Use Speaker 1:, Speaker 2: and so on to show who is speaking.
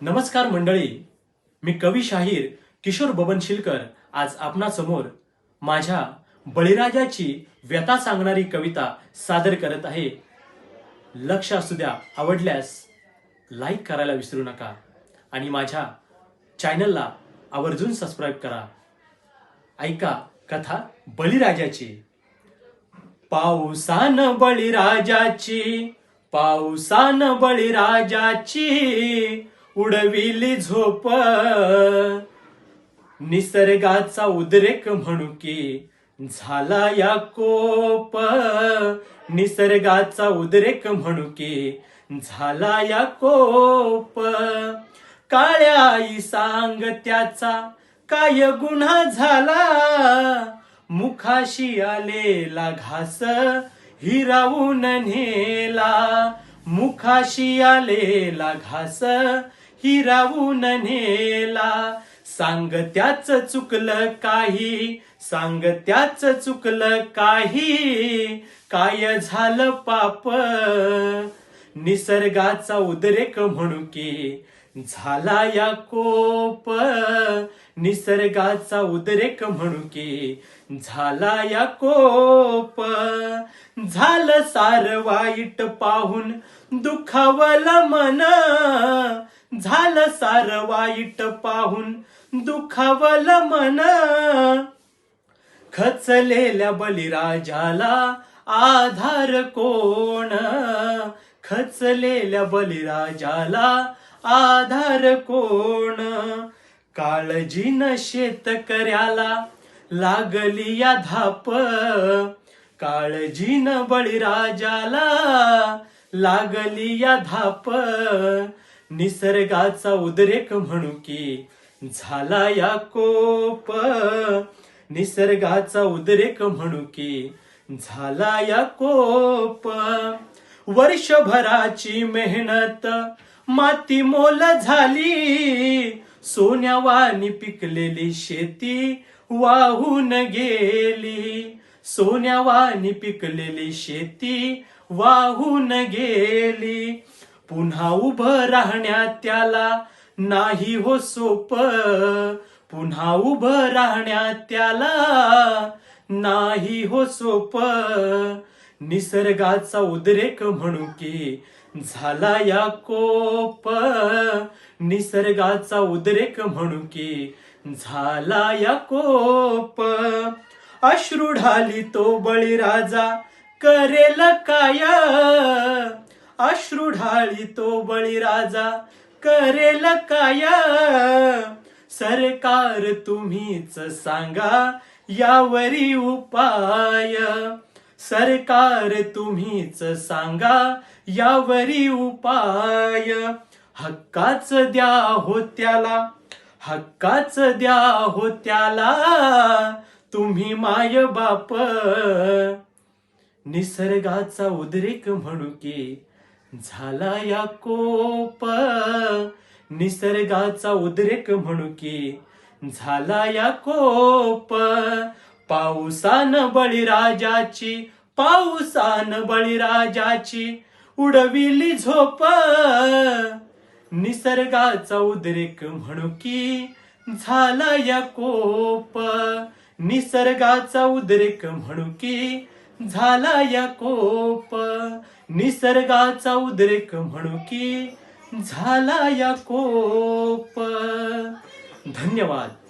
Speaker 1: नमस्कार मंडळी. मी कवी शाहीर किशोर बबन शिलकर आज आपणासमोर माझ्या बळीराजाची व्यथा सांगणारी कविता सादर करत आहे. लक्ष असू द्या आवडल्यास लाईक करायला विसरू नका आणि माझ्या चॅनलला आवर्जून सबस्क्राईब करा. ऐका कथा बळीराजाची. पावसान बळीराजाची पावसान बळीराजाची. उडविली झोप. निसर्गाचा उद्रेक म्हणू की झाला या कोप. निसर्गाचा उद्रेक म्हणू की झाला या कोप. काळ्या आई सांग त्याचा काय गुन्हा झाला? मुखाशी आलेला घास हिरावून नेला. मुखाशी आलेला घास हिरावून नेला सांग त्याच चुकलं काही सांग त्याच चुकलं काही. काय झालं पाप? निसर्गाचा उद्रेक म्हणू की झाला या कोप. निसर्गाचा उद्रेक म्हणू की झाला या कोप. झालं सार वाईट पाहून दुखावलं मन. झालं सार वाईट पाहून दुखावलं मन. खचलेल्या बलिराजाला आधार कोण? खचलेल्या बलिराजाला आधार कोण? काळजीन शेतकऱ्याला लागली या धाप. काळजीन बळीराजाला लागली या धाप. निसर्गाचा उद्रेक म्हणू की झाला या कोप. निसर्गाचा उद्रेक म्हणू की झाला या कोप. वर्षभराची मेहनत माती मोल झाली. सोन्यावानी पिकलेली शेती वाहून गेली. सोन्यावानी पिकलेली शेती वाहून गेली. पुन्हा उभं राहण्यात त्याला नाही हो सोप. पुन्हा उभं राहण्यात त्याला नाही हो सोप. निसर्गाचा उद्रेक म्हणू की झाला या कोप. निसर्गाचा उद्रेक म्हणू की झाला या कोप. अश्रू ढाली तो बळीराजा करेल काय? अश्रू ढाळी तो बळीराजा करेल काय? सरकार तुम्हीच सांगा यावरी उपाय. सरकार तुम्हीच सांगा यावरी उपाय. हक्काच द्या हो त्याला हक्काच द्या हो त्याला तुम्ही माय बाप. निसर्गाचा उद्रेक म्हणू की झाला या कोप. निसर्गाचा उद्रेक म्हणू की झाला या कोप. पावसान बळीराजाची पावसान बळीराजाची उडविली झोप. निसर्गाचा उद्रेक म्हणू की झाला या कोप. निसर्गाचा उद्रेक म्हणू की झाला या कोप. निसर्गाचा उद्रेक म्हणू की झाला या कोप. धन्यवाद.